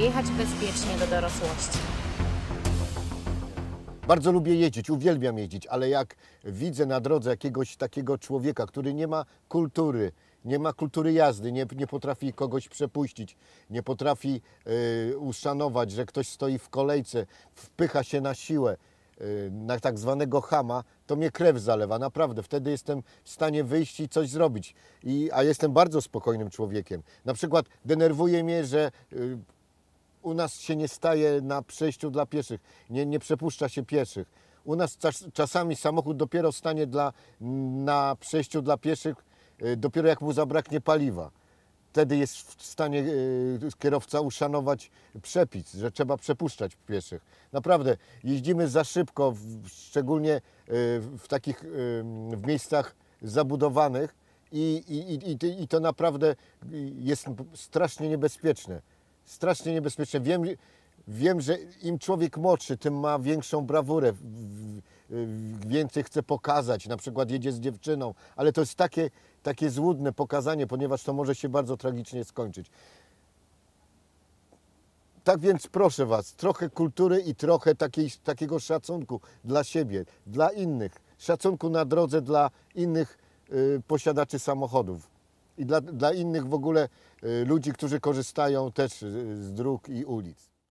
jechać bezpiecznie do dorosłości. Bardzo lubię jeździć, uwielbiam jeździć, ale jak widzę na drodze jakiegoś takiego człowieka, który nie ma kultury, nie ma kultury jazdy, nie, nie potrafi kogoś przepuścić, nie potrafi y, uszanować, że ktoś stoi w kolejce, wpycha się na siłę, y, na tak zwanego chama, to mnie krew zalewa, naprawdę. Wtedy jestem w stanie wyjść i coś zrobić. I, a jestem bardzo spokojnym człowiekiem. Na przykład denerwuje mnie, że y, u nas się nie staje na przejściu dla pieszych, nie, nie przepuszcza się pieszych. U nas czas, czasami samochód dopiero stanie dla, na przejściu dla pieszych, y, dopiero jak mu zabraknie paliwa. Wtedy jest w stanie y, kierowca uszanować przepis, że trzeba przepuszczać pieszych. Naprawdę, jeździmy za szybko, szczególnie y, w takich w miejscach zabudowanych i, i, i- i to naprawdę jest strasznie niebezpieczne strasznie niebezpieczne. Wiem, wiem, że im człowiek młodszy, tym ma większą brawurę, więcej chce pokazać, na przykład jedzie z dziewczyną, ale to jest takie, takie złudne pokazanie, ponieważ to może się bardzo tragicznie skończyć. Tak więc proszę Was, trochę kultury i trochę takiej, takiego szacunku dla siebie, dla innych, szacunku na drodze dla innych y, posiadaczy samochodów i dla, dla innych w ogóle y, ludzi, którzy korzystają też y, z dróg i ulic.